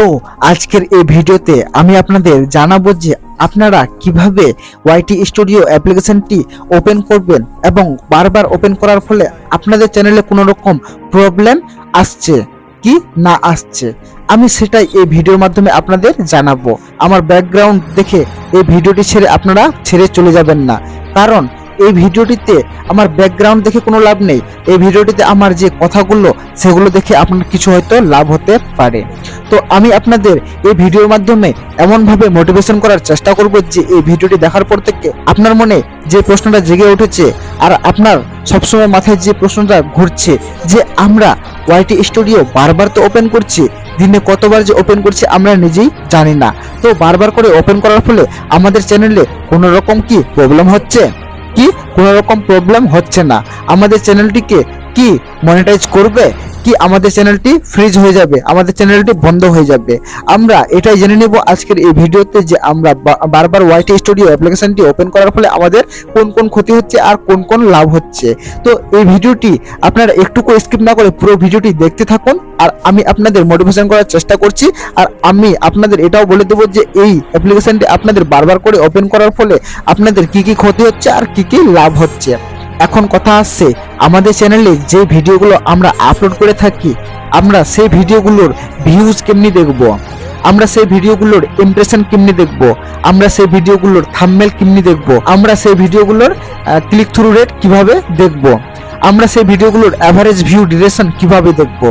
তো আজকের এই ভিডিওতে আমি আপনাদের জানাব যে আপনারা কীভাবে ওয়াইটি স্টুডিও অ্যাপ্লিকেশনটি ওপেন করবেন এবং বারবার ওপেন করার ফলে আপনাদের চ্যানেলে কোনো রকম প্রবলেম আসছে কি না আসছে, আমি সেটাই এই ভিডিওর মাধ্যমে আপনাদের জানাব। আমার ব্যাকগ্রাউন্ড দেখে এই ভিডিওটি ছেড়ে আপনারা ছেড়ে চলে যাবেন না। কারণ এই ভিডিওটিতে আমার ব্যাকগ্রাউন্ড দেখে কোনো লাভ নেই। এই ভিডিওটিতে আমার যে কথাগুলো, সেগুলো দেখে আপনার কিছু হয়তো লাভ হতে পারে। তো আমি আপনাদের এই ভিডিওর মাধ্যমে এমনভাবে মোটিভেশন করার চেষ্টা করব যে এই ভিডিওটি দেখার পর থেকে আপনার মনে যে প্রশ্নটা জেগে উঠেছে আর আপনার সবসময় মাথায় যে প্রশ্নটা ঘুরছে যে আমরা ওয়াইটি স্টুডিও বারবার তো ওপেন করছি, দিনে কতবার যে ওপেন করছি আমরা নিজেই জানি না। তো বারবার করে ওপেন করার ফলে আমাদের চ্যানেলে কোনো রকম কি প্রবলেম হচ্ছে? কোনো রকম প্রবলেম হচ্ছে না। আমাদের চ্যানেলটিকে কি মনিটাইজ করবে? কি আমাদের চ্যানেলটি ফ্রিজ হয়ে যাবে? আমাদের চ্যানেলটি বন্ধ হয়ে যাবে। আমরা এটাই জেনে নেব আজকের এই ভিডিওতে যে আমরা বারবার ওয়াইটি স্টুডিও অ্যাপ্লিকেশনটি ওপেন করার ফলে আমাদের কোন কোন ক্ষতি হচ্ছে আর কোন কোন লাভ হচ্ছে। তো এই ভিডিওটি আপনারা একটুকু স্কিপ না করে পুরো ভিডিওটি দেখতে থাকুন আর আমি আপনাদের মোটিভেশন করার চেষ্টা করছি আর আমি আপনাদের এটাও বলে দেবো যে এই অ্যাপ্লিকেশনটি আপনাদের বারবার করে ওপেন করার ফলে আপনাদের কি কি ক্ষতি হচ্ছে আর কি কি লাভ হচ্ছে। এখন কথা আসছে, আমাদের চ্যানেলে যে ভিডিওগুলো আমরা আপলোড করে থাকি, আমরা সেই ভিডিওগুলোর ভিউজ কেমনি দেখব? আমরা সেই ভিডিওগুলোর ইমপ্রেশন কেমনি দেখব? আমরা সেই ভিডিওগুলোর থাম্বনেল কেমনি দেখব? আমরা সেই ভিডিওগুলোর ক্লিক থ্রু রেট কীভাবে দেখব? আমরা সেই ভিডিওগুলোর অ্যাভারেজ ভিউ ডিউরেশন কীভাবে দেখব?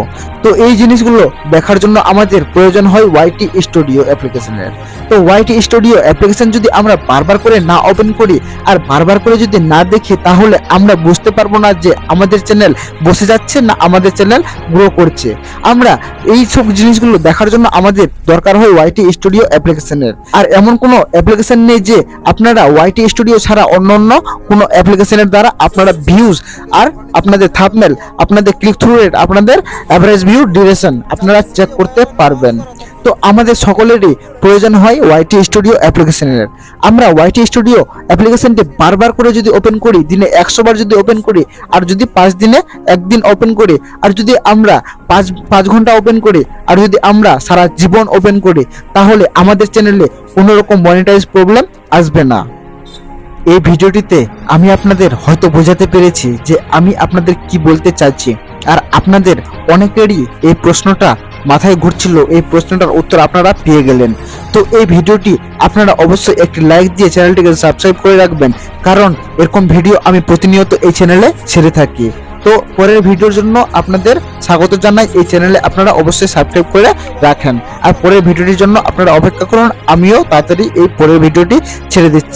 তো এই জিনিসগুলো দেখার জন্য আমাদের প্রয়োজন হয় ওয়াইটি স্টুডিও অ্যাপ্লিকেশনের তো ওয়াইটি স্টুডিও অ্যাপ্লিকেশন যদি আমরা বারবার করে না ওপেন করি আর বারবার করে যদি না দেখি, তাহলে আমরা বুঝতে পারব না যে আমাদের চ্যানেল বসে যাচ্ছে না আমাদের চ্যানেল গ্রো করছে। আমরা এই সব জিনিসগুলো দেখার জন্য আমাদের দরকার হয় ওয়াইটি স্টুডিও অ্যাপ্লিকেশনের আর এমন কোনো অ্যাপ্লিকেশন নেই যে আপনারা ওয়াইটি স্টুডিও ছাড়া অন্য অন্য কোনো অ্যাপ্লিকেশনের দ্বারা আপনারা ভিউজ আর আপনাদের থাপমেল আপনাদের ক্লিক থ্রু রেট আপনাদের অ্যাভারেজ ভিউ ডিউরেশন আপনারা চেক করতে পারবেন। তো আমাদের সকলেরই প্রয়োজন হয় ওয়াইটি স্টুডিও অ্যাপ্লিকেশনের আমরা ওয়াইটি স্টুডিও অ্যাপ্লিকেশনটি বারবার করে যদি ওপেন করি, দিনে একশো বার যদি ওপেন করি, আর যদি পাঁচ দিনে একদিন ওপেন করি, আর যদি আমরা পাঁচ পাঁচ ঘণ্টা ওপেন করি, আর যদি আমরা সারা জীবন ওপেন করি, তাহলে আমাদের চ্যানেলে কোনো রকম মনিটাইজ প্রবলেম আসবে না। এই ভিডিওটিতে আমি আপনাদের হয়তো বোঝাতে পেরেছি যে আমি আপনাদের কি বলতে চাইছি, আর আপনাদের অনেকেরই এই প্রশ্নটা মাথায় ঘুরছিল এই প্রশ্নটার উত্তর আপনারা পেয়ে গেলেন। তো এই ভিডিওটি আপনারা অবশ্যই একটি লাইক দিয়ে চ্যানেলটিকে সাবস্ক্রাইব করে রাখবেন, কারণ এরকম ভিডিও আমি প্রতিনিয়ত এই চ্যানেলে ছেড়ে থাকি। তো পরের ভিডিওর জন্য আপনাদের স্বাগত জানাই, এই চ্যানেলে আপনারা অবশ্যই সাবস্ক্রাইব করে রাখেন। আর পরের ভিডিওটির জন্য আপনারা অপেক্ষা করুন, আমিও তাড়াতাড়ি এই পরের ভিডিওটি ছেড়ে দিচ্ছি।